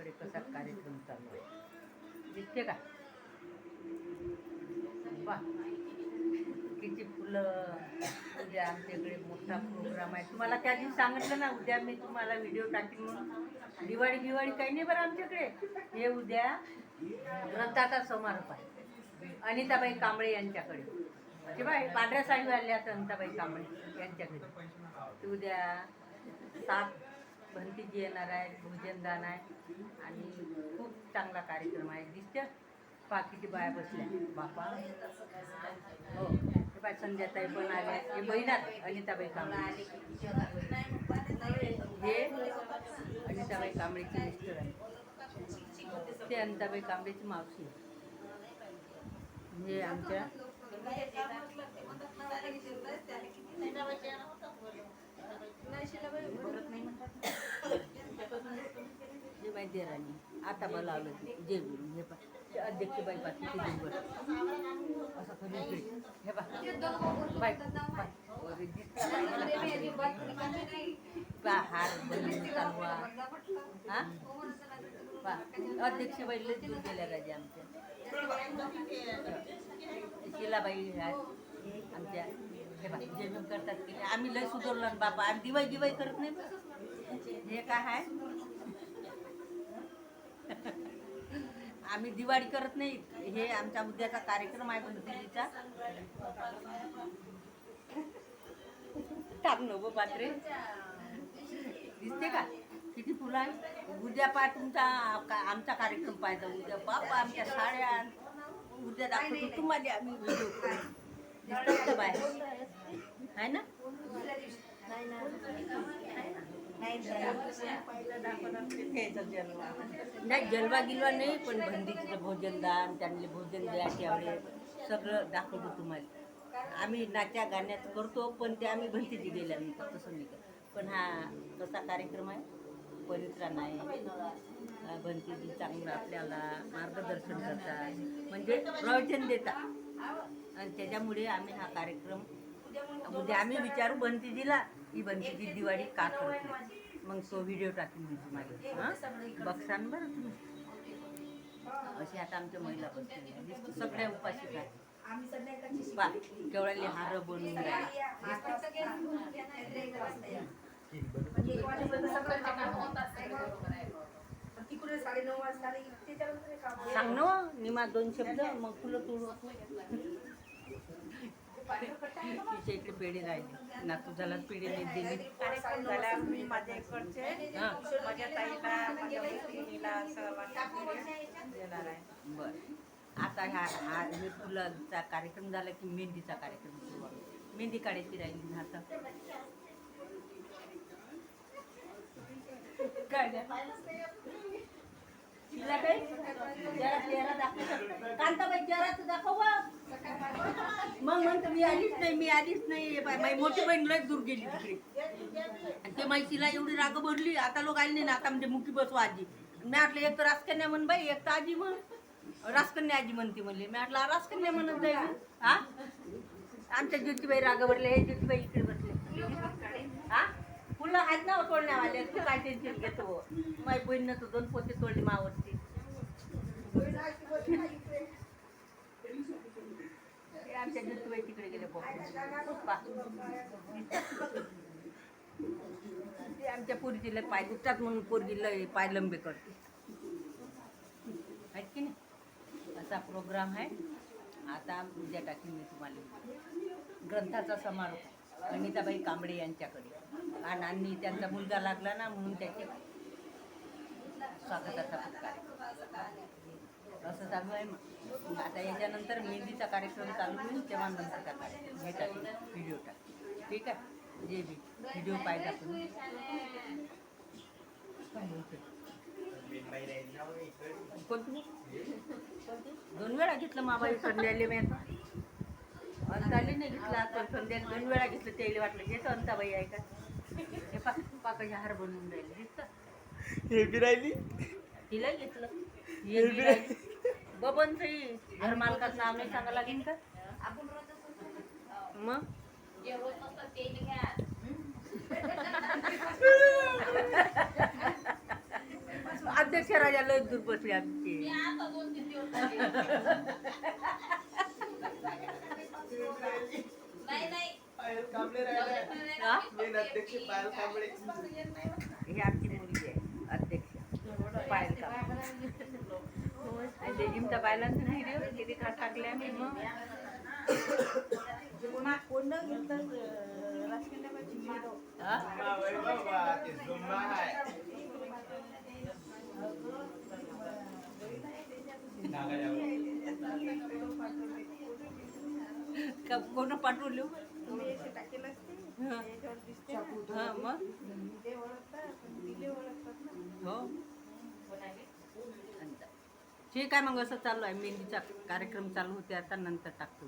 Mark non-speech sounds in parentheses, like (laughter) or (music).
आमच्याकडे कसा कार्यक्रम चालू आहे? दिसते का? बा किती फुलं. उद्या आमच्याकडे मोठा प्रोग्राम आहे. तुम्हाला त्या दिवशी सांगितलं ना उद्या मी तुम्हाला व्हिडिओ टाकेन म्हणून. दिवाळी दिवाळी काही नाही बरं आमच्याकडे. हे उद्या ग्रंथाचा समारोप आहे. अनिताबाई कांबळे यांच्याकडे. म्हणजे ते बाय पांढऱ्या साडी आल्या अनिताबाई कांबळे यांच्याकडे. उद्या सात भंतीजी येणार आहेत भोजनदान आहे आणि खूप चांगला कार्यक्रम आहे. दिसतं पा किती बाया बसल्या. बापा. हो. ते बाय संध्याताई पण आले. हे बहिणात अनिताबाई कांबळे. हे अनिताबाई कांबळेचे मिस्टर आहे ते अनिताबाई कांबळेची मावशी हे म्हणजे आमच्या जे बाई देराणी (coughs) आता बोलावलं ते जे बोलून हे पा अध्यक्ष बाई पाठी ते दिवस असं करून. हे पा बाय. वरे हार हा? पा अध्यक्ष बाई दिवस गेल्या राजा आमच्या. शिलाबाई आमच्या. जेवण करतात की नाही. आम्ही लय सुधारलो ना बापा. आम्ही दिवाळी दिवाळी करत नाही बरं. हे काय आहे आम्ही दिवाळी करत नाही. हे आमचा उद्याचा कार्यक्रम आहे बनतेलीचा टाक नको पात्रे दिसते का? किती फुलं आहे? उद्या पा तुमचा का- आमचा कार्यक्रम पाहिजे उद्या बापा आमच्या साड्या. उद्या दाखवतो. तुम्हाला आम्ही व्हिडिओ दिसतात आहे ना? नाही जलवा गिलवा नाही पण भंडीचं भोजनदान त्यांना भोजन द्या त्यावेळेस सगळं दाखवतो तुम्हाला. आम्ही नाच्या गाण्यात करतो पण ते आम्ही भंतीची गेल्यानंतर तसं नाही पण हा कसा कार्यक्रम आहे पवित्रा नाही भंतीजी चांगलं आपल्याला मार्गदर्शन करतात. म्हणजे प्रवचन देतात. आणि त्याच्यामुळे आम्ही हा कार्यक्रम उद्या आम्ही विचारू बनतीजीला की बनतीजी दिवाळी का करते मग तो व्हिडिओ टाकेन मी तुम्हाला. हां? बक्षान बरं तुम्ही. अशी आता आमच्या महिला बसते सगळ्या उपाशी काय पा केवढ्याले हार बनवून सांग ना निमा दोन शब्द मग फुलं तुळ तिच्या इकडे पेढे राहिले. नातू झाला पेढे नाही दिली. कार्यक्रम झाला मी माझ्या इकडचे माझ्या ताईला माझ्या मैत्रिणीला सर्वांना देणार आहे. बर. आता ह्या हा हे फुलांचा कार्यक्रम झाला की मेहंदीचा कार्यक्रम सुरू. मेहंदी काढायची राहिली ना आता? काय जरा चेहरा दाखवू शकतो. कांताबाई चेहरा तर दाखव? मग म्हणतो मी आलीच नाही मी आलीच नाही. हे माझी मोठी बहीण लय दूर गेली तिकडे. आणि ते माहितीला एवढी राग भरली आता लोक आले नाही ना आता म्हणजे मुकी बसू आजी मी म्हटलं एक तर राजकन्या म्हण बाई एक तर आजी म्हण. राजकन्या आजी म्हणते म्हणले. मी म्हटलं राजकन्या म्हणत जाईल हा आमच्या ज्योतिबाई रागावरले भरले हे ज्योतिबाई इकडे बसले. हा फुलं आहेत ना तोडण्यावाले तू काय टेन्शन घेतो? माझी बहीण तर दोन पोते तोडले मावरती आमच्या ज्योतिबाई तिकडे गेले पप्पा ते आमच्या पोरीचे जिल्ह्यात पाय दुखतात म्हणून पोरगी लय पाय लंबे करते. आहेत की नाही? असा प्रोग्राम आहे. आता उद्या टाकीन मी तुम्हाला ग्रंथाचा समारोप. अनिताबाई कांबळे यांच्याकडे. आणि आणि त्यांचा मुलगा लागला ना म्हणून त्याचे स्वागताचा सत्कार असं चालू आहे मग. आता याच्यानंतर मेहंदीचा कार्यक्रम चालू होईल तेव्हा नंतरचा कार्यक्रम हे टाकेल व्हिडिओ टाकेल ठीक आहे? जे बी व्हिडिओ पाहिजे कोणती? दोन वेळा घेतलं माबाई संध्याले मी आता. अंताली नाही घेतला पण संध्याला दोन वेळा घेतलं त्याला वाटलं घेतो अंताबाई आहे का? हे पा पाकाचे हार बनवून राहिले दिसतं. हे बी राहिली? तिला घेतलं. हे बी राहिली. बबन ताई घर मालकाचं नाव नाही सांगा लागेल का? मग? अध्यक्ष राजा लय दूर बसले आमचे. हे आमची मुलगी आहे अध्यक्ष. पायल का? आणि ते जिमता पाहिलांचा व्हिडिओ किती का टाकले आम्ही मग. हा? जुम्मा वय बाबा ते जुम्मा आहे का कोण हा. हा, मग? हो. ठीक आहे मग असं चालू आहे? मेहंदीचा कार्यक्रम चालू होते आता नंतर टाकतो